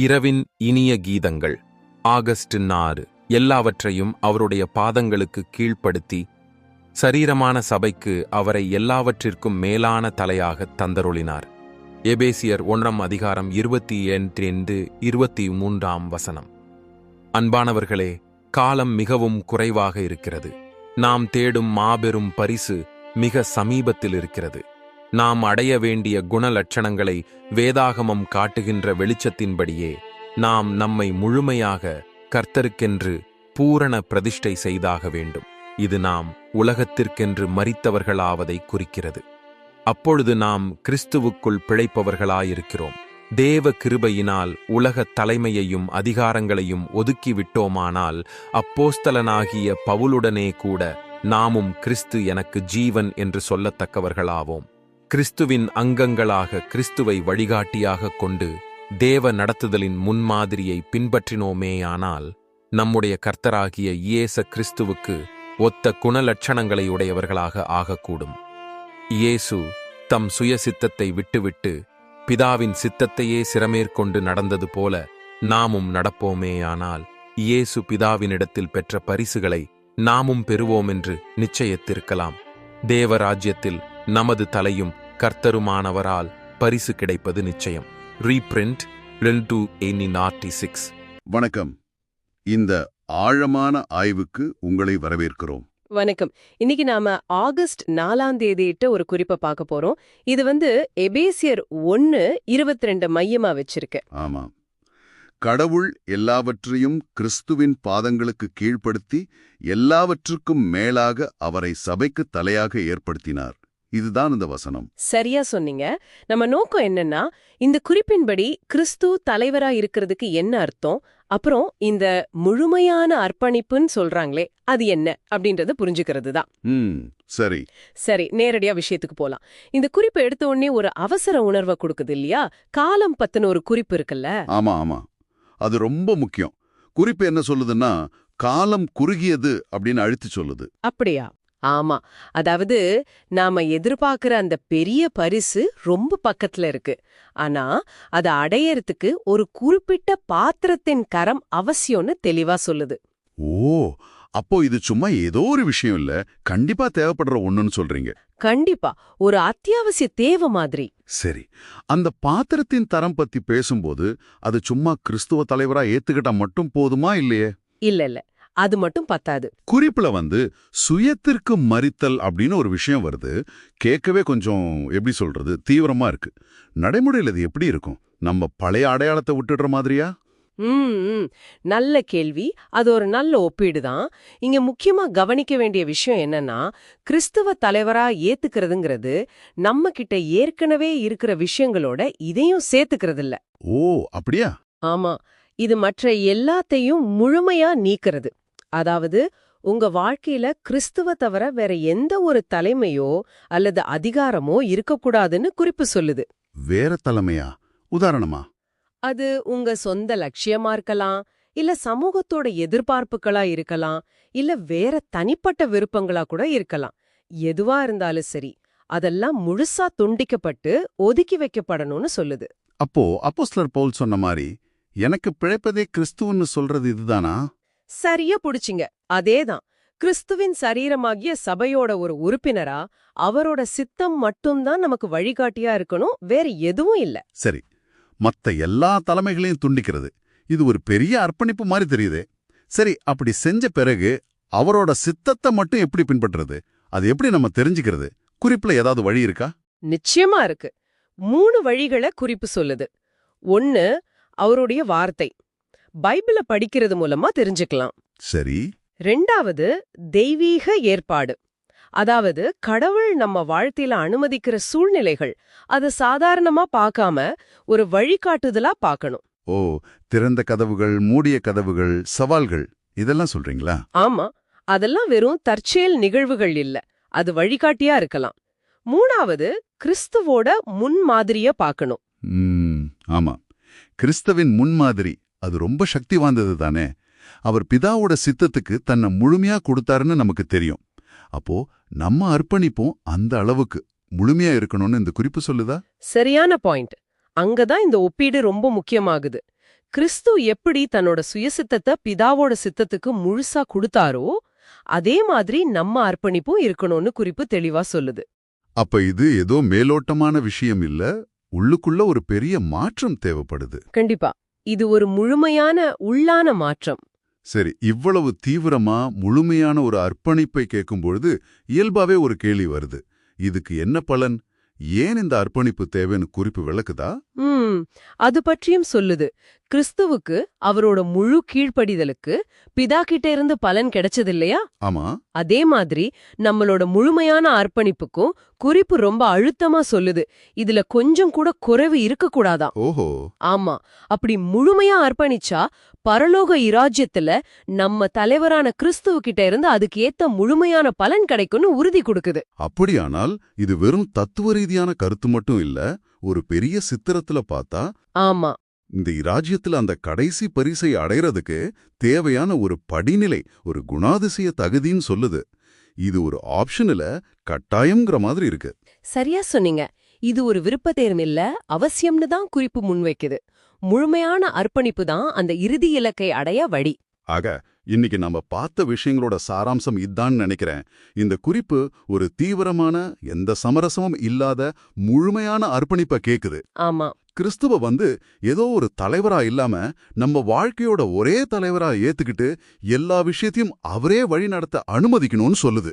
இரவின் இனிய கீதங்கள் ஆகஸ்ட் ஆறு எல்லாவற்றையும் அவருடைய பாதங்களுக்கு கீழ்ப்படுத்தி சரீரமான சபைக்கு அவரை எல்லாவற்றிற்கும் மேலான தலையாக தந்தருளினார். எபேசியர் ஒன்றாம் அதிகாரம் இருபத்தி இரண்டு இருபத்தி மூன்றாம் வசனம். அன்பானவர்களே காலம் மிகவும் குறைவாக இருக்கிறது. நாம் தேடும் மாபெரும் பரிசு மிக சமீபத்தில் இருக்கிறது. நாம் அடைய வேண்டிய குணலட்சணங்களை வேதாகமம் காட்டுகின்ற வெளிச்சத்தின்படியே நாம் நம்மை முழுமையாக கர்த்தருக்கென்று பூரண பிரதிஷ்டை செய்தாக வேண்டும். இது நாம் உலகத்திற்கென்று மறித்தவர்களாவதை குறிக்கிறது. அப்பொழுது நாம் கிறிஸ்துவுக்குள் பிழைப்பவர்களாயிருக்கிறோம். தேவ கிருபையினால் உலக தலைமையையும் அதிகாரங்களையும் ஒதுக்கிவிட்டோமானால் அப்போஸ்தலனாகிய பவுலுடனே கூட நாமும் கிறிஸ்து எனக்கு ஜீவன் என்று சொல்லத்தக்கவர்களாவோம். கிறிஸ்துவின் அங்கங்களாக கிறிஸ்துவை வழிகாட்டியாக கொண்டு தேவ நடத்துதலின் முன்மாதிரியை பின்பற்றினோமேயானால் நம்முடைய கர்த்தராகிய இயேச கிறிஸ்துவுக்கு ஒத்த குணலட்சணங்களை உடையவர்களாக ஆகக்கூடும். இயேசு தம் சுய சித்தத்தை விட்டுவிட்டு பிதாவின் சித்தத்தையே சிரமேற்கொண்டு நடந்தது போல நாமும் நடப்போமேயானால் இயேசு பிதாவினிடத்தில் பெற்ற பரிசுகளை நாமும் பெறுவோமென்று நிச்சயத்திருக்கலாம். தேவராஜ்யத்தில் நமது தலையும் கர்த்தருமானவரால் பரிசு கிடைப்பது நிச்சயம். ரீபிரிண்ட் ரெண்டு எண்ணி நார்டி சிக்ஸ் வணக்கம். இந்த ஆழமான ஆய்வுக்கு உங்களை வரவேற்கிறோம். வணக்கம். இன்னைக்கு நாம ஆகஸ்ட் நாலாம் தேதியிட்ட ஒரு குறிப்பை பார்க்க போறோம். இது வந்து எபேசியர் ஒன்னு இருபத்தி ரெண்டு மையமா வச்சிருக்கு. ஆமாம் கடவுள் எல்லாவற்றையும் கிறிஸ்துவின் பாதங்களுக்கு கீழ்ப்படுத்தி எல்லாவற்றுக்கும் மேலாக அவரை சபைக்கு தலையாக ஏற்படுத்தினார். இதுதான் இந்த வசனம். சரியா சொன்னீங்க. நம்ம நோக்கம் என்னன்னா இந்த குறிப்பின்படி கிறிஸ்து தலைவரா இருக்கிறதுக்கு என்ன அர்த்தம்? அப்புறம் இந்த முழுமையான அர்ப்பணிப்புன்னு சொல்றாங்களே அது என்ன? அப்படின்றத புரிஞ்சுக்கிறது தான். சரி. சரி நேரடியா விஷயத்துக்கு போலாம். இந்த குறிப்பு எடுத்த உடனே ஒரு அவசர உணர்வை கொடுக்குது இல்லையா? காலம் பத்தின ஒரு குறிப்பு இருக்குல்ல? ஆமா ஆமா. அது ரொம்ப முக்கியம். குறிப்பு என்ன சொல்லுதுன்னா காலம் குறுகியது அப்படின்னு அழுத்தி சொல்லுது. அப்படியா? ஆமா. அதாவது நாம எதிர்பார்க்கிற அந்த பெரிய பரிசு ரொம்ப பக்கத்துல இருக்கு. ஆனா அதை அடையறதுக்கு ஒரு குறிப்பிட்ட பாத்திரத்தின் கரம் அவசியம்னு தெளிவா சொல்லுது. ஓ அப்போ இது சும்மா ஏதோ ஒரு விஷயம் இல்ல. கண்டிப்பா தேவைப்படுற ஒண்ணுன்னு சொல்றீங்க. கண்டிப்பா. ஒரு அத்தியாவசிய தேவை மாதிரி. சரி. அந்த பாத்திரத்தின் தரம் பத்தி பேசும்போது அது சும்மா கிறிஸ்துவ தலைவரா ஏத்துக்கிட்டா மட்டும் போதுமா இல்லையே? இல்ல இல்ல. அது மட்டும் பத்தாது. குறிப்புல வந்து சுயத்திற்கு மறித்தல் அப்படின்னு ஒரு விஷயம் வருது. கேட்கவே கொஞ்சம் எப்படி சொல்றது? தீவிரமா இருக்கு. நடைமுறையில் இது எப்படி இருக்கும்? நம்ம பழைய அடையாளத்தை விட்டுடுற மாதிரியா? ம். நல்ல கேள்வி. அது ஒரு நல்ல ஒப்பீடு தான். இங்க முக்கியமா கவனிக்க வேண்டிய விஷயம் என்னன்னா கிறிஸ்துவ தலைவரா ஏத்துக்கிறதுங்கிறது நம்ம கிட்ட ஏற்கனவே இருக்கிற விஷயங்களோட இதையும் சேர்த்துக்கிறது இல்ல ஓ அப்படியா? ஆமா. இது மற்ற எல்லாத்தையும் முழுமையா நீக்கிறது. அதாவது உங்க வாழ்க்கையில கிறிஸ்துவ தவிர வேற எந்த ஒரு தலைமையோ அல்லது அதிகாரமோ இருக்கக்கூடாதுன்னு குறிப்பு சொல்லுது. வேற தலைமையா? உதாரணமா? அது உங்க சொந்த லட்சியமா இருக்கலாம் இல்ல சமூகத்தோட எதிர்பார்ப்புகளா இருக்கலாம் இல்ல வேற தனிப்பட்ட விருப்பங்களா கூட இருக்கலாம். எதுவா இருந்தாலும் சரி அதெல்லாம் முழுசா துண்டிக்கப்பட்டு ஒதுக்கி வைக்கப்படணும்னு சொல்லுது. அப்போ அப்போஸ்லர் பவுல் சொன்ன மாதிரி எனக்கு பிழைப்பதே கிறிஸ்துவன்னு சொல்றது இதுதானா? சரியா புடிச்சிங்க. அதேதான். கிறிஸ்துவின் சரீரமாகிய சபையோட ஒரு உறுப்பினரா அவரோட சித்தம் மட்டும்தான் நமக்கு வழிகாட்டியா இருக்கணும் வேற எதுவும் இல்ல. சரி. மத்த எல்லா தலைமைகளையும் துண்டிக்கிறது. இது ஒரு பெரிய அர்ப்பணிப்பு மாதிரி தெரியுதே. சரி அப்படி செஞ்ச பிறகு அவரோட சித்தத்தை மட்டும் எப்படி பின்பற்றுறது? அது எப்படி நம்ம தெரிஞ்சுக்கிறது? குறிப்புல ஏதாவது வழி இருக்கா? நிச்சயமா இருக்கு. மூணு வழிகளை குறிப்பு சொல்லுது. ஒன்னு அவருடைய வார்த்தை. பைபிள படிக்கிறது மூலமா தெரிஞ்சுக்கலாம். சரி. ரெண்டாவது தெய்வீக ஏற்பாடு. அதாவது கடவுள் நம்ம வாழ்க்கையில அனுமதிக்கிற சூழ்நிலைகள் அது சாதாரணமா பார்க்காம ஒரு வழிகாட்டுதலா பார்க்கணும். ஓ திறந்த கதவுகள் மூடிய கதவுகள் சவால்கள் இதெல்லாம் சொல்றீங்களா? ஆமா அதெல்லாம் வெறும் தற்செயல் நிகழ்வுகள் இல்ல அது வழிகாட்டியா இருக்கலாம். மூணாவது கிறிஸ்துவோட முன்மாதிரிய பார்க்கணும். ஆமா. கிறிஸ்தவின் முன்மாதிரி அது ரொம்ப சக்தி வாய்ந்தது தானே? அவர் பிதாவோட சித்தத்துக்கு தன்னை முழுமையா கொடுத்தாருன்னு நமக்கு தெரியும். அப்போ நம்ம அர்ப்பணிப்பும் அந்த அளவுக்கு முழுமையா இருக்கணும்னு இந்த குறிப்பு சொல்லுதா? சரியான பாயிண்ட். அங்கதான் இந்த ஒப்பீடு ரொம்ப முக்கியமாகுது. கிறிஸ்து எப்படி தன்னோட சுயசித்தத்தை பிதாவோட சித்தத்துக்கு முழுசா கொடுத்தாரோ அதே மாதிரி நம்ம அர்ப்பணிப்பும் இருக்கணும்னு குறிப்பு தெளிவா சொல்லுது. அப்ப இது ஏதோ மேலோட்டமான விஷயம் இல்ல உள்ளுக்குள்ள ஒரு பெரிய மாற்றம் தேவைப்படுது. கண்டிப்பா. இது ஒரு முழுமையான உள்ளான மாற்றம். சரி இவ்வளவு தீவிரமா முழுமையான ஒரு அர்ப்பணிப்பை கேட்கும்பொழுது இயல்பாவே ஒரு கேள்வி வருது. இதுக்கு என்ன பலன்? ஏன் இந்த அர்ப்பணிப்பு தேவைன்னு குறிப்பு விளக்குதா? அது பற்றியும் சொல்லுது. கிறிஸ்துவுக்கு அவரோட முழு கீழ்ப்படிதலுக்கு பிதா கிட்ட இருந்து பலன் கிடைச்சதில்லையா? ஆமா. அதே மாதிரி நம்மளோட முழுமையான அர்ப்பணிப்புக்கும் குறிப்பு ரொம்ப அழுத்தமா சொல்லுது. இதுல கொஞ்சம் கூட குறைவு இருக்கக்கூடாதாம். ஓஹோ. ஆமா. அப்படி முழுமையா அர்ப்பணிச்சா பரலோக இராஜ்யத்துல நம்ம தலைவரான கிறிஸ்துவ கிட்ட இருந்து அதுக்கு ஏத்த முழுமையான பலன் கிடைக்கும்னு உறுதி கொடுக்குது. அப்படியானால் இது வெறும் தத்துவ ரீதியான கருத்து மட்டும் இல்ல ஒரு பெரிய சித்திரத்துல பார்த்தா ஆமா. இந்த இராஜ்யத்துல அந்த கடைசி பரிசை அடையறதுக்கு தேவையான ஒரு படிநிலை ஒரு குணாதிசய தகுதின்னு சொல்லுது. இது ஒரு ஆப்ஷன் இல்ல கட்டாயம்ங்கிற மாதிரி இருக்கு. சரியா சொன்னீங்க. இது ஒரு விருப்ப தேர்வு இல்ல அவசியம்னு தான் குறிப்பு முன்வைக்குது முழுமையான அர்ப்பணிப்பு தான் அந்த இறுதி இலக்கை அடைய வழி. ஆக இன்னைக்கு நம்ம பார்த்த விஷயங்களோட சாராம்சம் இதான்னு நினைக்கிறேன். இந்த குறிப்பு ஒரு தீவிரமான எந்த சமரசமும் இல்லாத முழுமையான அர்ப்பணிப்பை கேக்குது. ஆமா. கிறிஸ்துவ வந்து ஏதோ ஒரு தலைவரா இல்லாம நம்ம வாழ்க்கையோட ஒரே தலைவரா ஏத்துக்கிட்டு எல்லா விஷயத்தையும் அவரே வழி நடத்த அனுமதிக்கணும்னு சொல்லுது.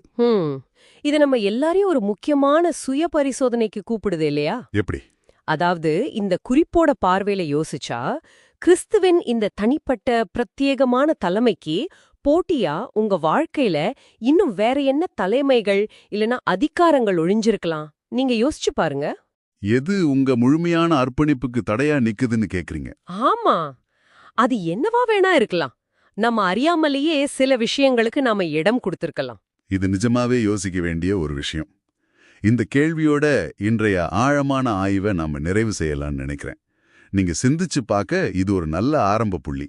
இது நம்ம எல்லாரையும் ஒரு முக்கியமான சுய பரிசோதனைக்கு கூப்பிடுது இல்லையா? எப்படி? அதாவது இந்த குறிப்போட பார்வையில யோசிச்சா கிறிஸ்துவின் இந்த தனிப்பட்ட பிரத்யேகமான தலைமைக்கு போட்டியா உங்க வாழ்க்கையில இன்னும் வேற என்ன தலைமைகள் இல்லனா அதிகாரங்கள் ஒழிஞ்சிருக்கலாம்? நீங்க யோசிச்சு பாருங்க. எது உங்க முழுமையான அர்ப்பணிப்புக்கு தடையா நிக்குதுன்னு கேக்குறீங்க? ஆமா. அது என்னவா வேணா இருக்கலாம். நம்ம அறியாமலேயே சில விஷயங்களுக்கு நாம இடம் கொடுத்திருக்கலாம். இது நிஜமாவே யோசிக்க வேண்டிய ஒரு விஷயம். இந்த கேள்வியோட இன்றைய ஆழமான ஆய்வை நாம நிறைவு செய்யலாம்னு நினைக்கிறேன். நீங்க சிந்திச்சு பார்க்க இது ஒரு நல்ல ஆரம்ப புள்ளி.